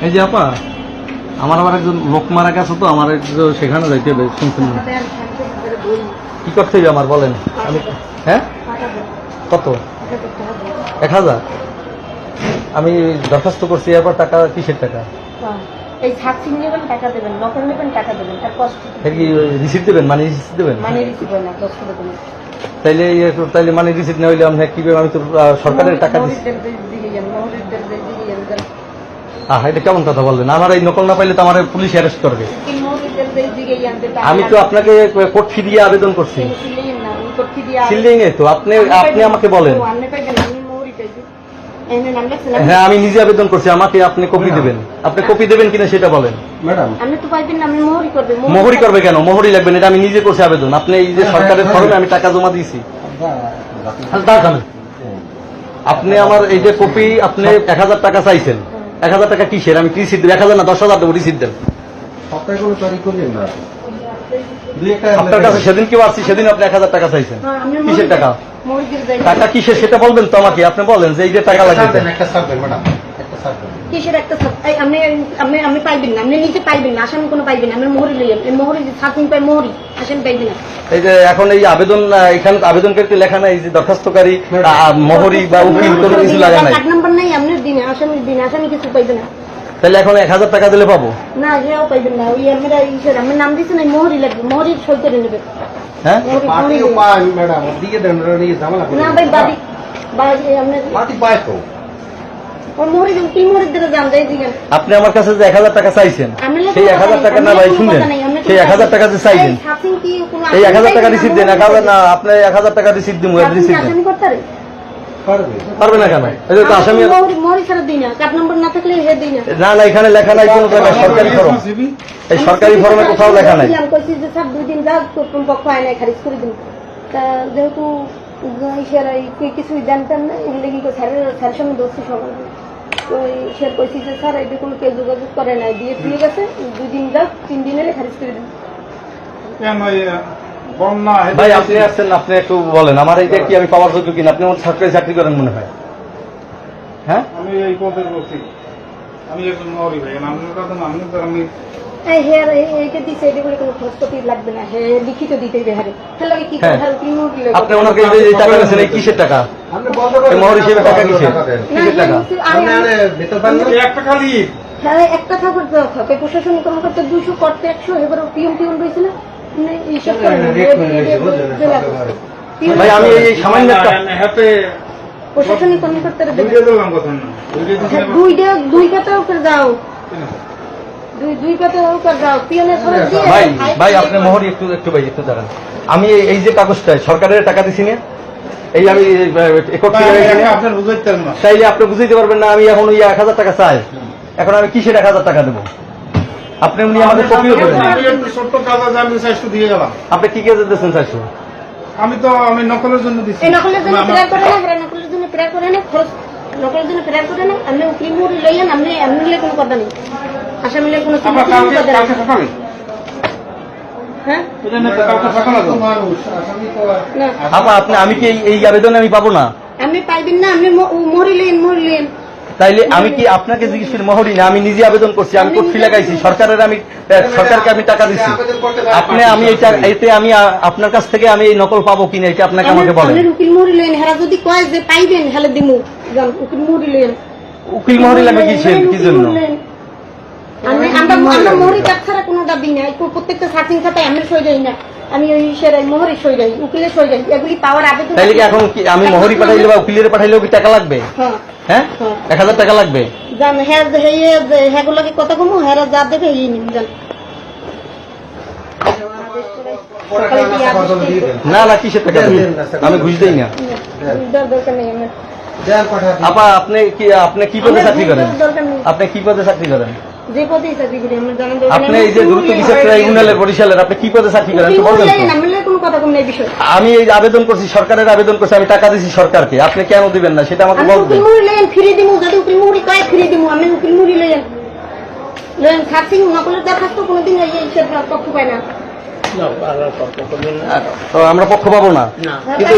এই যে আপা আমার আবার একজন লোক মারা গেছে তো আমার সেখানে যাইতে হবে শুনছেন কি করতে হবে আমার বলেন? আমি হ্যাঁ? কত? এক হাজার? আমি দরখাস্ত করছি এরপর টাকা কিসের টাকা? এই সাকসিং নেবেন টাকা দেবেন নকল নেবেন টাকা দেবেন তার কষ্ট এর কি রিসিপ্ট দেবেন মানি রিসিপ্ট দেবেন? মানে রিসিভ না দশ দেবেন। তাইলে তাইলে মানি রিসিপ্ট না হইলে আমি কি আমি তো সরকারের টাকা দিচ্ছি আহ এটা কেমন কথা বললেন? আমার এই নকল না পাইলে তো আমার পুলিশ অ্যারেস্ট করবে। আমি তো আপনাকে কোর্ট ফি দিয়ে আবেদন করছি। সিলিং এ তো আপনি আপনি আমাকে বলেন। হ্যাঁ আমি নিজে আবেদন করছি আমাকে আপনি কপি দেবেন। আপনি কপি দেবেন কিনা সেটা বলেন। ম্যাডাম। আপনি তো পাইবেন আমি মোহরি করবে মোহরি করবে। কেন? মোহরি লাগবে না এটা আমি নিজে করছি আবেদন। আপনি এই যে সরকারের ফর্মে আমি টাকা জমা দিয়েছি। আচ্ছা, দাঁড়ান। আপনি আমার এই যে কপি আপনি এক হাজার টাকা চাইছেন। এক হাজার টাকা কিসের আমি কি দেব। এক হাজার না দশ হাজার দেবো দুই একটা আপনার কাছে সেদিন কেউ আসছি সেদিন আপনি এক হাজার টাকা চাইছেন। হ্যাঁ, কিসের টাকা? টাকা কিসের সেটা বলবেন তো আমাকে। আপনি বলেন যে এই যে টাকা লাগবে। একটা সার ম্যাডাম একটা সার দেন কিসের একটা আপনি আপনি আপনি পাইবেন না আপনি নিজে পাইবেন না আসামি কোনো পাইবেন না। আমি মোহরি লইয়েন এই মোহরি সাতদিন পাই মোহরি আসামি পাইবেন না। এই যে এখন এই আবেদন আহ, এখানে আবেদনকারীতে লেখা নাই যে দরখাস্তকারী আহ, মোহরি বা উকিল কোনো কিছু লাগা নাই। কার্ড নাম্বার নাই আপনি দিন আসামির দিন আসামি কিছু পাইবে না। তাহলে এখন এক হাজার টাকা দিলে পাবো? না সেও পাইবেন না। ওই আমরা ইসের আমার নাম মোহরি লাগবে মোহরি সই করে নেবে। হ্যাঁ? না ভাই আপনি আমার কাছে যে এক হাজার টাকা চাইছেন সেই এক হাজার টাকা না ভাই শুনলেন? সেই এক হাজার টাকা যে চাইছেন। এই এক হাজার টাকা রিসিভ দেন এক হাজার না আপনি এক হাজার টাকা রিসিভ দিব রিসিভ দেন। করতে পারে পারবে? পারবে না কেন? এই তো আসামি মোহরি মোহরি ছাড়া দিই না। না থাকলে হে দিই না। না না এখানে লেখা নাই কোনো জায়গায় সরকারি ফর্ম এই সরকারি ফর্মে কোথাও লেখা নাই। আমি কইছি যে স্যার দুই দিন যাক তোর পক্ষ আয় নাই খারিজ করে দিন তা যেহেতু কিছুই জানতেন না এগুলো কি করে স্যারের স্যারের সঙ্গে দোষী সমান কইছি যে স্যার এটা কোনো কেউ যোগাযোগ করে নাই। দিয়ে ঠিক আছে দুই দিন যাক তিন দিনের খারিজ করে দিন ভাই আপনি আসছেন আপনি একটু বলেন। আমার এইটা কি আমি পাওয়ার যোগ্য কিনা? আপনি আমার সরকারি চাকরি করেন মনে হয়। হ্যাঁ? আমি এই পদের বলছি আমি একজন ভাই আপনার কথা আমি তো আমি হ্যাঁ। আপনি ওনাকে টাকা দিয়েছেন কিসের টাকা? মোহর হিসেবে টাকা কিসের? কিসের টাকা? একটা খালি হ্যাঁ একটা খবর প্রশাসনিক কর্মকর্তা দুশো করতে একশো এবার পিএম টিএম রয়েছে না? ভাই আমি এই সামান্য প্রশাসনিক কর্মকর্তারা দুইটা দিলাম কথা না। দুইটা দিছি দুইটা দুই কাতাও করে দাও। দুই দুই কাতাও করে দাও। পিএনের খরচ দিয়ে ভাই ভাই- ভাই আপনি মোহরি একটু একটু ভাই একটু দাঁড়ান। আমি এই- এই যে কাগজটা সরকারের টাকা দিছি না এই আমি চাইলে আপনি বুঝাইতে পারবেন না আমি এখন ওই এক হাজার টাকা চাই। এখন আমি কিসের এক হাজার টাকা দেবো? আপনি উনি আমাদের কপিও করে দিন ছোট্ট কাজ আছে আমি চারশো দিয়ে গেলাম। আপনি কি কেজে দিচ্ছেন চারশো? আমি তো আমি নকলের জন্য দিচ্ছি এই নকলের জন্য আমার- প্রেয়ার করে না হেরা নকলের জন্য প্রেয়ার করে না খরচ নকলের জন্য প্রেয়ার করে না আপনি উকিল মুড়ি আপনি আপনি নিলে কোনো কথা নেই। আসামিলে কোনো কথা নেই। হ্যাঁ? আপনি আমি কি এই- এই আবেদনে আমি পাবো না? আপনি পাইবেন না আপনি মরি লেন মরি লেন তাইলে আমি কি আপনাকে জিজ্ঞেসের মহরি না? আমি নিজে আবেদন করছি আমি কোর্ট ফি লাগাইছি সরকারের আমি সরকারকে আমি টাকা দিচ্ছি আপনি আমি এটা এতে আমি আপনার কাছ থেকে আমি এই নকল পাবো কিনা এটা আপনাকে আমাকে বলেন। আপনি উকিল মহরি লেন হেরা যদি কয় যে পাইবেন হেলে দিমু। উকিল মহরি লেন উকিল মহরি লাগবে কি জন্য? আমি আমরা মহরি মোহরি ছাড়া কোনো দাবি নাই। প্রত্যেকটা সার্চিং খাতায় আমি সই যাই না। আমি ওই সেরাই মোহরি সই যাই উকিলের সই যাই এগুলি পাওয়ার আবেদন তাইলে কি এখন কি আমি মহরি পাঠাইলে বা উকিলের পাঠাইলেও কি টাকা লাগবে? হ্যাঁ। হ্যাঁ? হ্যাঁ। এক হাজার টাকা লাগবে? জান হ্যাঁ হে হ্যাগুলোকে কথা কমু? হেরা যা দেবে এই নিন জান। না না কিসের টাকা? আমি ঘুষ দিই না। আপা আপনি কি আপনি কি পদে চাকরি করেন? আপনি কি পদে চাকরি করেন? যে পদেই চাকরি করি আমার জানার দরকার আপনি এই যে দ্রুত বিচার ট্রাইব্যুনালের বরিশালের? আপনি কি পদে চাকরি করেন? একটু বলবেন তো? আমি কোনো কথা কম নেই বিষয়। আমি এই আবেদন করছি সরকারের আবেদন করছি আমি টাকা দিছি সরকারকে। আপনি কেন দিবেন না? সেটা আমাকে আমি বলবেন। উকিল মুড়ি লেন ফিরে দিমু যদি উকিল মুড়ি কয় ফিরে দিমু। আমি উকিল মুড়ি লেন লেন সার্চিং নকলের দরখাস্ত কোনোদিন এই পক্ষ পায় না। তো আমরা পক্ষ পাবো না? কিন্তু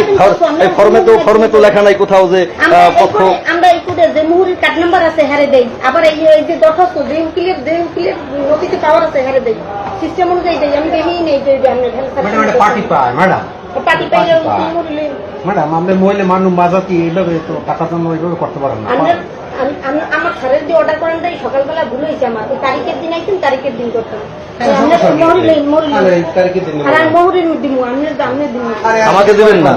এই ফর্মে তো ফর্মে তো লেখা নাই কোথাও যে আমরা পক্ষ আমরা এই যে মুহুরির কার্ড নাম্বার আছে হারে দেই। আবার এই এই যে দরখাস্ত যে উকিলের যে উকিলের নথিতে পাওয়ার আছে হারে দেই। সিস্টেম অনুযায়ী দেই আমি দেই নেই যে যে আমি ম্যাডাম এটা পার্টি পায় ম্যাডাম। পার্টি পায়। মুহুরি ম্যাডাম আপনি মহিলা মানুষ বাজাতি এইভাবে তো টাকা জন্য এইভাবে করতে পারেন না। আমরা আমি আমি আমার স্যারের যে অর্ডার করেন তাই সকালবেলা ভুল হয়েছে আমার। ওই তারিখের দিন আইতেন তারিখের দিন করতাম। হ্যাঁ, আমাকে দিবেন না।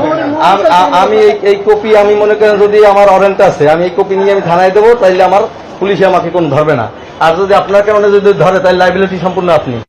আমি এই- এই কপি আমি মনে করেন যদি আমার অরেন্ট আছে আমি এই কপি নিয়ে আমি থানায় দেবো তাইলে আমার পুলিশে আমাকে কোন ধরবে না। আর যদি আপনার কারণে যদি ধরে তাহলে লাইবিলিটি সম্পূর্ণ আপনি।